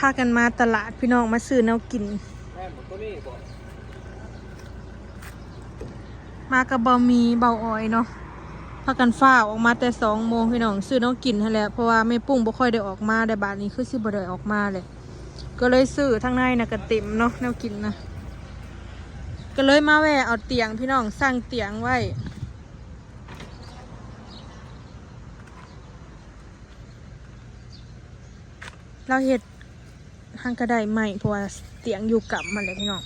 พากันมาตลาดพี่น้องมาซื้อแนวกินแม่หมดตัวนี้บอกมากับบะหมี่เบาออยเนาะพากันฝ้าออกมาแต่สองโมงพี่น้องซื้อแนวกินให้แล้วเพราะว่าแม่ปุ้งบ่ค่อยได้ออกมาแต่บาทนี้คือสิบ่ได้ออกมาเลย ก็เลยซื้อทั้งในนะกระติมเนาะแนวกินนะก็เลยมาแวะเอาเตียงพี่น้องสั่งเตียงไว้เราเห็ด ทางกระไดใหม่เพราะว่าเตียงอยู่กับมันเลยพี่น้อง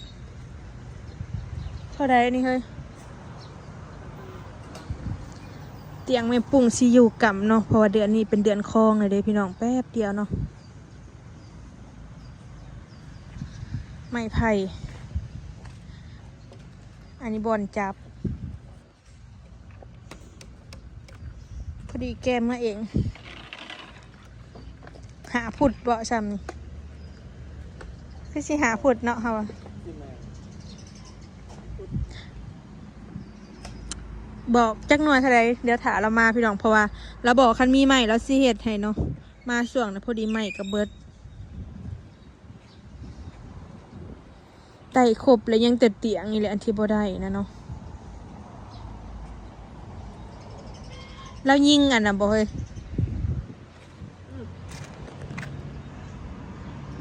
เท่าใดนี่เฮ้ยเตียงไม่ปุ่งซีอยู่กับเนาะเพราะว่าเดือนนี้เป็นเดือนคลองเลยเด้พี่น้องแป๊บเดียวเนาะไม้ไผ่อันนี้บอลจับ พอดีแกมมาเอง หาผุดเบาะซ้ำนี่ คือสิหาผุดเนาะเฮาอะบอกจักหน่อยเท่าไรเดี๋ยวถาเรามาพี่น้องเพราะว่าเราบอกคันมีใหม่แล้วสิเฮ็ดให้เนาะมาช่วงนะพอดีใหม่กับเบิดไต่ครบแล้วยังแต่เตียงนี่แหละอันที่บ่ได้นะเนาะแล้วยิงอันน่ะบ่เฮ้ย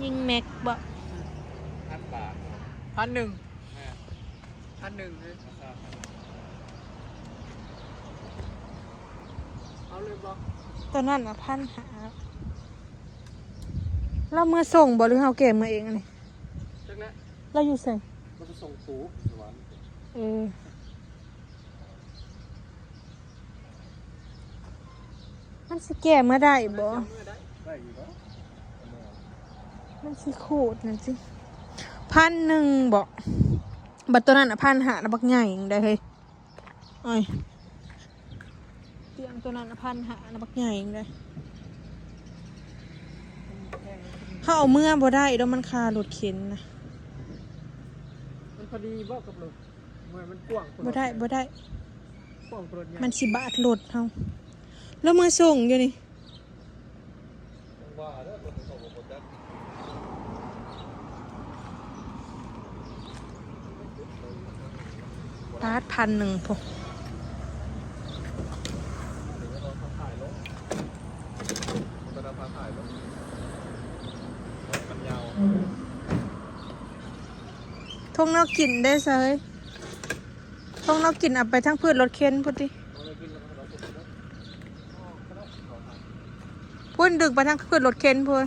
ยิงแม็กบ่ บาทพันหนึ่งแม่พันหนึ่งเลยเอาเลยบอกตอนนั้นอะพันหาเราเมื่อส่งบ่หรือเฮาเก็บมาเองอันนี้จังนะเราอยู่ใส่มันจะส่งสูสวรรค์เออมันสิแก้เมื่อได้บ่จำเมื่อได้ได้อยู่แล้ว มันสิขูดนั่นสิ พันหนึ่งบ่บัตรตัวนั้นอะพันหานะบักใหญ่ยังได้เฮ้ยโอ้ยเตียงตัวนั้นอะพันหานะบักใหญ่ยังได้ถ้าเอาเมื่อบ่ได้แล้วมันคารถเข็นนะมันพอดีบอกกับรถเมื่อมันกว้างบ่ได้บ่ได้กว้างรถใหญ่มันสิบาทรถเฮาแล้วมาส่งอยู่นี่ว่าแล้ว รถส่งหมดแล้วบาทพันหนึ่งพอถ่ายลงมันจะพาถ่ายลงมันยาวทงนอกกินได้เซยทงนอกกินเอาไปทั้งพืชรถเข็นพุทธิเอาเลยกินแล้วเราสุดแล้วอ๋อก็ได้เขาถ่ายพุ่นดึกไปทั้งพืชรถเข็นพูน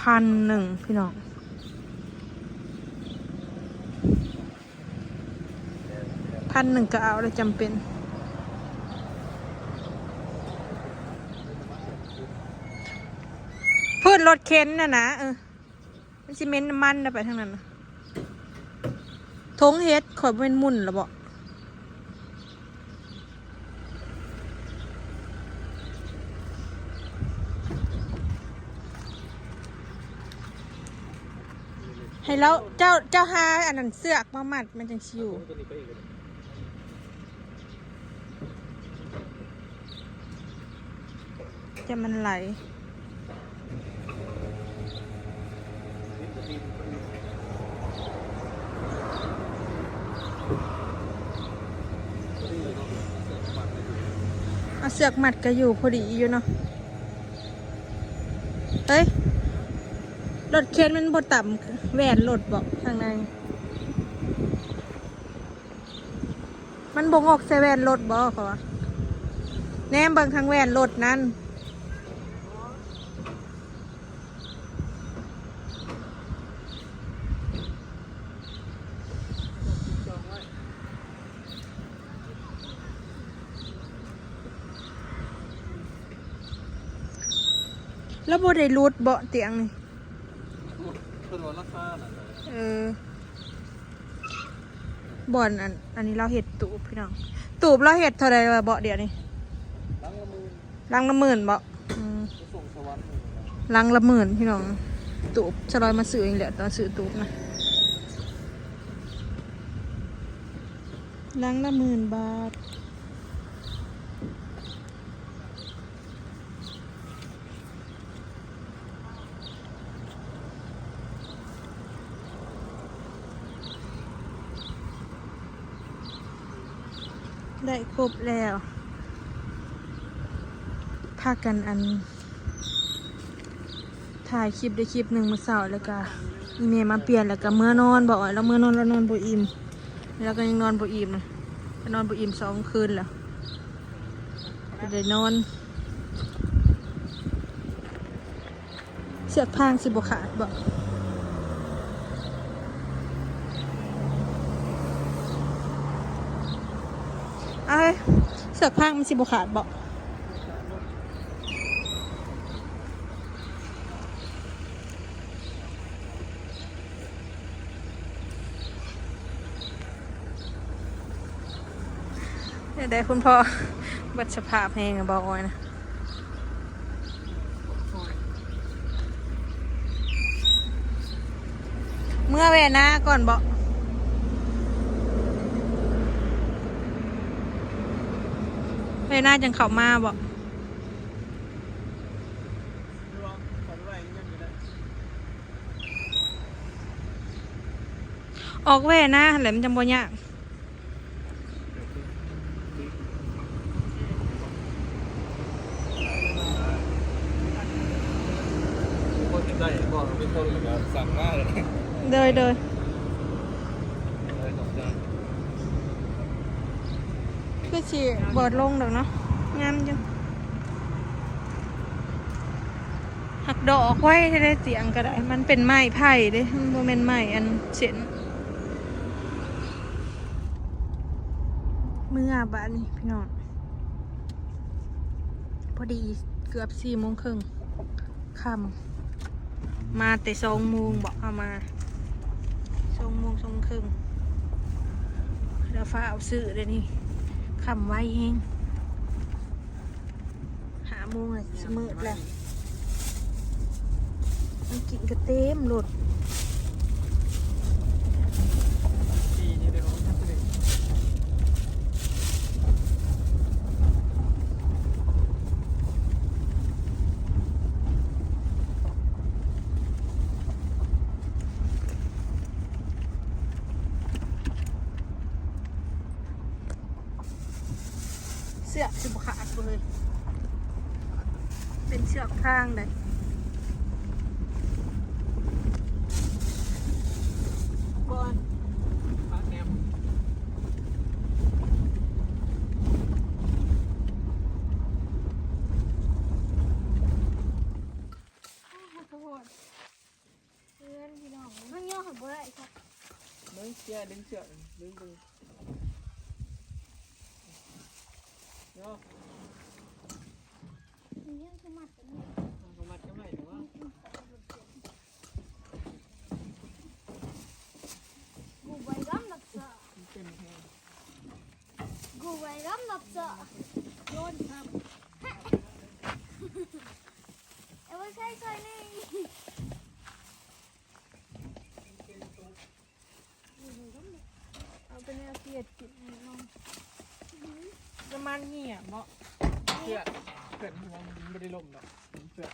พันหนึ่งพี่น้อง พันหนึ่งก็เอาเลยจำเป็น พืชรถเข็นน่ะนะเออมันซีเมนต์น้ำมันนะไปทางนั้นทงเฮ็ดขอยเป็นมุ่นหรอบอกให้แล้วเจ้าเจ้าหาอันนั้นเสือกมามัดมันจังชิว ตัวนี้ไปอีกเลย จะมันไหล เอาเสือกหมัดก็อยู่พอดีอยู่เนาะ เฮ้ย รถเคนมันบดต่ำแหวนรถบอกทางใน มันบ่งออกใส่แหวนรถบอกเขาว่าแนมเบิ่งทางแหวนรถนั้น จองไว้ แล้ว บ่ได้รูดเบาะเตียงนี่เพิ่นว่าราคาเออบ่อนอันอันนี้เราเห็ดตูบพี่น้อง ตูบเราเห็ดเท่าไรวะเบาะเดียวนี่ลังละหมื่นลังละหมื่นเบาะอืมจะส่งสวรรค์ลังละหมื่นพี่น้อง ตูบสลอยมาซื้อเองแหละตอนซื้อตูบนะลังละหมื่นบาท ได้ครบแล้วพากันอัน ถ่ายคลิปได้คลิปหนึ่งมื้อเสาร์แล้วก็อีเมมาเปลี่ยนแล้วก็เมื่อนอนบอกแล้วเมื่อนอนแล้วนอนบ่อิ่มแล้วก็ยังนอนบ่อิ่มนะนอนบ่อิ่มสองคืนแล้วก็ได้นอน เสือกพางสิบ่ขาดบ่ เอ้ยเสือกพางมันสิบ่ขาดบ่เดี๋ยวได้คุณพ่อบัตรสภาพแหงบอกออยนะเมื่อเวนาก่อนบอก เวนาจังเข้ามาบอกอด้วยยังอยู่ได้ออกเวนาแหลมจังบ่ยากได้บอกเป็นคนเลยครับสั่งมากเลยเดยเดยสองจาน คือ สิเบิดลงดอกเนาะงามอยู่หักดอกไว้ให้ได้เสียงก็ได้ มันเป็นไม้ไผ่เด้มันบ่แม่นไม้อันเส้นเมื่อบ้านนี้พี่น้องพอดีเกือบสี่โมงครึ่งค่ำมาแต่สองโมงบอกเอามาสองโมงสองครึ่งแล้วฟ้าเอาซื้อเดี๋ยวนี้ ค่ำไว้เองหาโมงเลยสมืดแล้วมันกินกระเต็มหลด ปีนี้เดี๋ยวเขาจะเด็ก เสือกสิบขาดเลยเป็นเชือกทางเลยบอลพระแนมขอโทษเพื่อนพี่น้องมันย่อหันบ่ได้ครับมึงเชี่ยดึงเชือกดึงดึง กูไปกันนี่กระมัดรถซะกูไปรับเจกูไรำลัโดนครั şey söyleyin. เอาไปแนวเสียดกินน้องประมาณ นี้อะเนาะเชือกเกิดหัวมันไม่ได้ล่มหรอกเชือก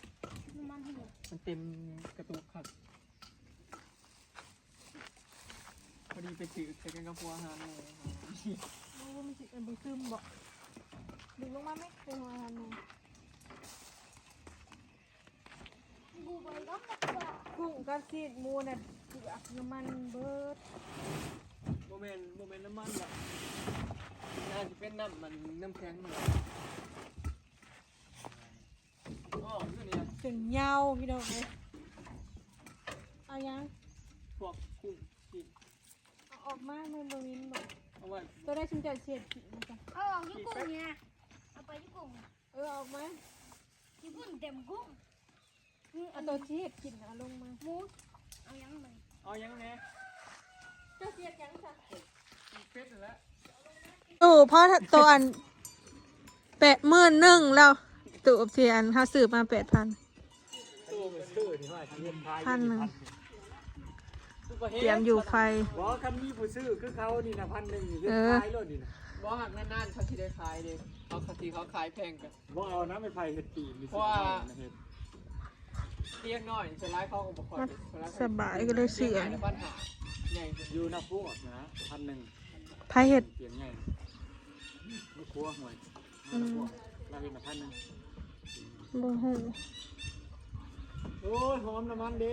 Numan hiyo. มันเต็มกระตุกครับพอดีไปถือใส่กันกับพัวอาหารเลยโอ้มันสิมันบ่ซึมบ่ดึงลงมาไหมเป็นหัวหันหนู Gu bayram nasıl? กุ้งกับซีดหมูน่ะเกือกน้ำมันเบิดโมเมนต์โมเมนต์น้ำมันหรอก น่าจะเป็นน้ำมันน้ำแข็งมันอ๋อคือเนี่ยจนยาวพี่น้องเลยเอายังพวกกุ้งกินเอาออกมาเมื่อบ่วินบอกเอาไว้ตัวได้ชิมจะเสียดกินนะจ๊ะ Oh, yukung ya. Apa yukung? เออออกมา Yukung dem gung. เอาตัวที่เห็ดกินเอาลงมา Mus. Ang yang man. เอายังไงเจ้าเสียดยังจ้ะเป็ดนั่นแหละ โอ้พ่อตัวอันแปดหมื่นหนึ่งแล้วตัวอบเทียนเขาสืบมาแปดพันตู้มันชื่อที่ว่าเทียนพายพันหนึ่งเตรียมอยู่ไฟบอกคันมีผู้ซื้อคือเขานี่นะพันหนึ่งอยู่เรื่เอองอขายรถนี่นะบ่หักนานๆเขาที่ได้ขายเลยเขาคทีเขาขายแพงกันบอกเอาน้ำไปไผ่เห็ดปีมีเพราะว่าเตี้ยงน้อยสไลด์เขาอุปกรณ์สบายก็เลยเสือในปัญหาใหญ่อยู่นับพวกนะพันหนึ่งไผเห็ดเปลี่ยนไง ลูกครัวหวยอืมเราเห็นพันหนึ่งบ่ฮู้โอ้ยหอมน้ำมันเด้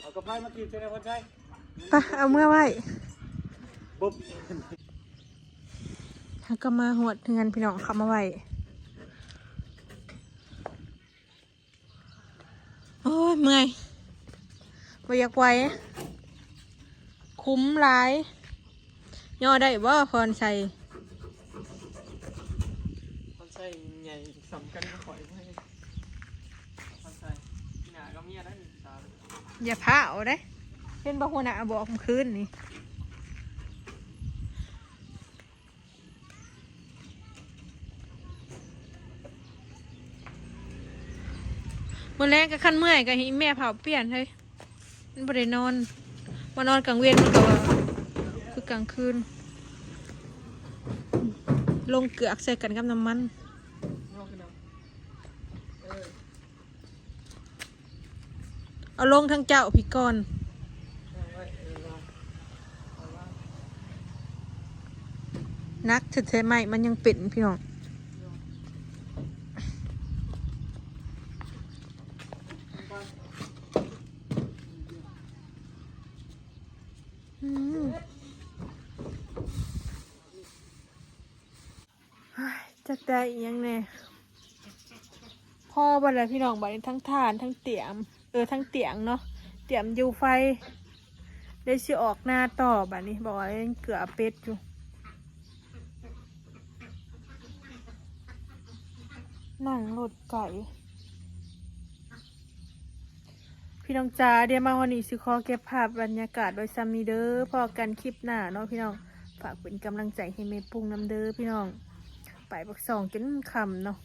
เอากระเพรามากินใช่ไหมคนใช่ไปเอาเมื่อไว้ บุ๊บแล้วก็มาหวดเงินพี่น้องเขับมาไว้ โอ้ยเมื่อยบ่อยากไหวคุ้มหลาย ย่อได้บ่พรใส่ คนใช่ใหญ่ สำคัญก็ขอยไม่คนใช่หนาก็เมียได้หนึ่งสาวอย่าพาเอาได้เป็นบ่หัวหน้าบอกมคืนนี่มื่อแรกก็ขั้นเมื่อยก็ให้แม่เผาเปลี่ยนเฮ้ยมันบ่ได้นอนมานอนกลางเวียนมันก็ว่าคือกลางคืน ลงเกลือกใส่กันกับน้ำมันอกกันเอาเออ เอาลงทั้งเจ้าพี่กรณ์เอาไว้เออวางเอาวางนักเฉยๆใหม่มันยังเป็นพี่น้องอืมเฮ้ยจักได้อีหยังแน่พ่อบัดเลยพี่น้องบันทั้งทานทั้งเตียม เออทั้งเตียงเนาะเตียมอยู่ไฟ ได้สิออกหน้าต่อบัดนี้บอกว่ายังเกลือเป็ดอยู่นั่งรถไก่ พี่น้องจ้าเดี๋ยวมาวันนี้สิขอเก็บภาพบรรยากาศโดยซัมนีเดอพอกันคลิปหน้าเนาะพี่น้องฝากเป็นกำลังใจให้เมปุงน้ำเด้อพี่น้อง ไปบักสองจนคำเนาะ